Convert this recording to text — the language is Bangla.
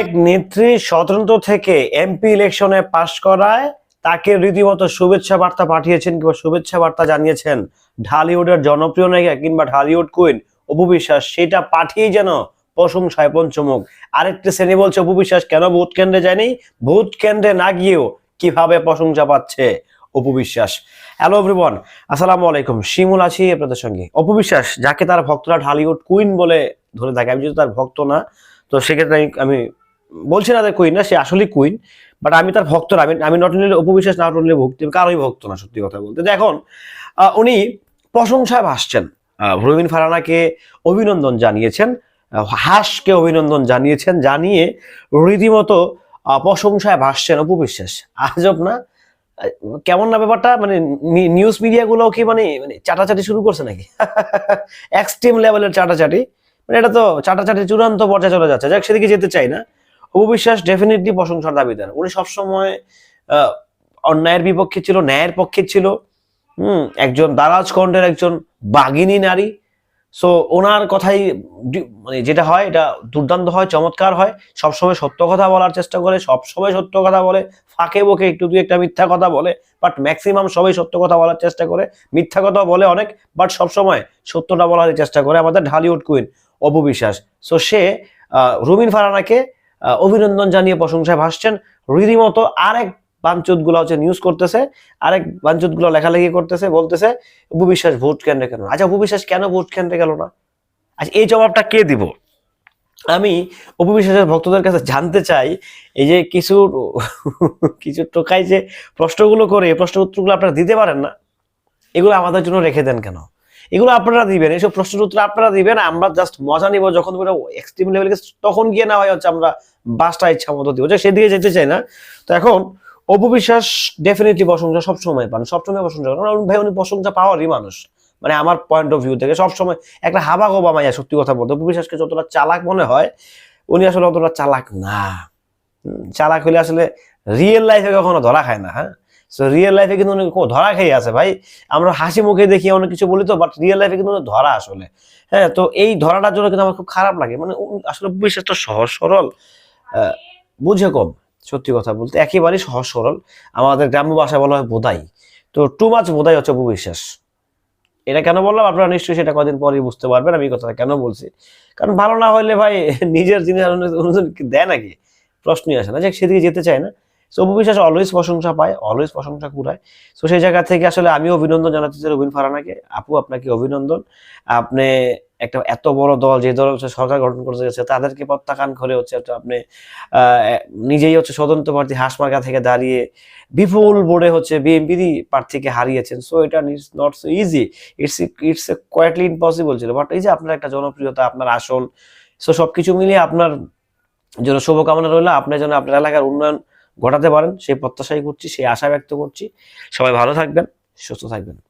এক নেত্রী স্বতন্ত্র থেকে এমপি ইলেকশনে পাশ করায় তাকে রীতিমতো শুভেচ্ছা বার্তা পাঠিয়েছেন কিংবা শুভেচ্ছা বার্তা জানিয়েছেন ঢালিউডের জনপ্রিয় নায়িকা কিংবা ঢালিউড কুইন অপু বিশ্বাস। সেটা পাঠিয়েই যেন প্রশংসায় পঞ্চমুখ। আরেকটি শ্রেণি বলছে, অপু বিশ্বাস, কেন ভোট কেন্দ্রে যায়নি? ভোট কেন্দ্রে না গিয়েও কীভাবে প্রশংসা পাচ্ছে অপু বিশ্বাস? হ্যালো এভরিওয়ান আসসালামু আলাইকুম। শিমুল আছি আপনাদের সঙ্গে। অপু বিশ্বাস, যাকে তার ভক্তরা ঢালিউড কুইন বলে ধরে থাকে, আমি যদি তার ভক্ত না, তো সেক্ষেত্রে আমি- আমি বলছি না কুইন না, সে আসলেই কুইন বাট আমি তার ভক্ত আমি আমি নট অনলি উপবিশ্বাস না অনলি ভক্তি কারোই ভক্ত না, সত্যি কথা বলতে। এখন উনি প্রশংসায় ভাসছেন। রবিন ফারানাকে অভিনন্দন জানিয়েছেন হাসকে অভিনন্দন জানিয়েছেন, জানিয়ে রীতিমতো প্রশংসায় ভাসছেন উপবিশ্বাস। আজব না কেমন না ব্যাপারটা মানে নিউজ মিডিয়াগুলো কি মানে মানে চাটাচাটি শুরু করছে নাকি? এক্সট্রিম লেভেলের চাটাচাটি। মানে এটা তো চাটাচাটি চূড়ান্ত পর্যায়ে চলে যাচ্ছে। যাক, সেদিকে যেতে চাই না। অপবিশ্বাস ডেফিনেটলি প্রশংসার দাবিদার। উনি সবসময় অন্যায়ের বিপক্ষে ছিল, ন্যায়ের পক্ষে ছিল। হুম, একজন দারাজ কণ্ঠের একজন বাগিনী নারী। সো ওনার কথাই মানে যেটা হয়, এটা দুর্দান্ত হয়, চমৎকার হয়। সবসময় সত্য কথা বলার চেষ্টা করে, সবসময় সত্য কথা বলে, ফাঁকে বকে একটু দুই একটা মিথ্যা কথা বলে বাট ম্যাক্সিমাম সবাই সত্য কথা বলার চেষ্টা করে। মিথ্যা কথা বলে অনেক বাট সবসময় সত্যটা বলার চেষ্টা করে আমাদের ঢালিউড কুইন অপবিশ্বাস সো সে রুমিন ফারানাকে অভিনন্দন জানিয়ে প্রশংসায় ভাসছেন রীতিমতো আরেক বাঞ্চুতগুলো হচ্ছে নিউজ করতেছে, আরেক বাঞ্চুতগুলো লেখালেখি করতেছে, বলতেছে, উপবিশ্বাস ভোট কেন্দ্রে কেন? আচ্ছা উপবিশ্বাস কেন ভোট কেন্দ্রে গেল না? আচ্ছা এই জবাবটা কে দিব? আমি উপবিশ্বাসের ভক্তদের কাছে জানতে চাই, এই যে কিছু কিছু টোকাই যে প্রশ্নগুলো করে প্রশ্ন উত্তরগুলো আপনারা দিতে পারেন না, এগুলো আমাদের জন্য রেখে দেন কেন? এগুলো আপনারা দিবেন এইসব প্রশ্নের উত্তর আপনারা দিবেন, আমরা জাস্ট মজা নিব যখন এক্সট্রিম লেভেল তখন গিয়ে না হয় হচ্ছে আমরা বাসটা ইচ্ছা মতো দিব। সেদিকে যেতে চাই না। তো এখন অপবিশ্বাস ডেফিনেটলি প্রশংসা সবসময় পান, সবসময় প্রশংসা করেন ভাই, উনি প্রশংসা পাওয়ারই মানুষ। মানে আমার পয়েন্ট অফ ভিউ থেকে সবসময় একটা হাবা গোবা মাইয়া সত্যি কথা বলতে অপবিশ্বাসকে যতটা চালাক মনে হয়, উনি আসলে অতটা চালাক না। চালাক হলে আসলে রিয়েল লাইফে কখনো ধরা খায় না হ্যাঁ? সো রিয়েল লাইফে কিন্তু উনি কো- ধরা খেয়ে আছে ভাই। আমরা হাসি মুখে দেখি, অনেক কিছু বলি তো বাট রিয়েল লাইফে কিন্তু ধরা আসলে। হ্যাঁ তো এই ধরাটার জন্য কিন্তু আমার খুব খারাপ লাগে। মানে আসলে বিশ্বাস তো সহজ সরল। বুঝে কম, সত্যি কথা বলতে। একেবারেই সহজ সরল। আমাদের গ্রাম্য ভাষায় বলা হয় বোধাই। তো টু মাছ বোধাই হচ্ছে বিশ্বাস এটা কেন বললাম? আপনারা নিশ্চয়ই সেটা কদিন পরেই বুঝতে পারবেন। আমি কথাটা কেন বলছি? কারণ ভালো না হলে ভাই, নিজের জিনিস দেয় নাকি? প্রশ্নই আসে না। যে সেদিকে যেতে চায় না। সো অপু বিশ্বাস অলওয়েজ প্রশংসা পায় অলওয়েজ প্রশংসা কুড়ায়। সো সেই জায়গা থেকে আসলে আমিও অভিনন্দন জানাতে চাই রবীন ফারানাকে। আপু, আপনাকে অভিনন্দন। আপনি একটা এত বড় দল, যে দল হচ্ছে সরকার গঠন করতে যাচ্ছে তাদেরকে প্রত্যাখ্যান করে হচ্ছে আপনি নিজেই হচ্ছে স্বতন্ত্র প্রার্থী হাসমার্কা থেকে দাঁড়িয়ে বিপুল বোর্ডে হচ্ছে বিএনপি প্রার্থীকে হারিয়েছেন। সো এটা it's not so easy it's it's quitely impossible ছিল। বাট এই যে আপনার একটা জনপ্রিয়তা, আপনার আসন সো সবকিছু মিলিয়ে আপনার জন্য শুভকামনা রইল। আপনি যেন আপনার এলাকার উন্নয়ন ঘটাতে পারেন সেই প্রত্যাশাই করছি সেই আশা ব্যক্ত করছি। সবাই ভালো থাকবেন সুস্থ থাকবেন।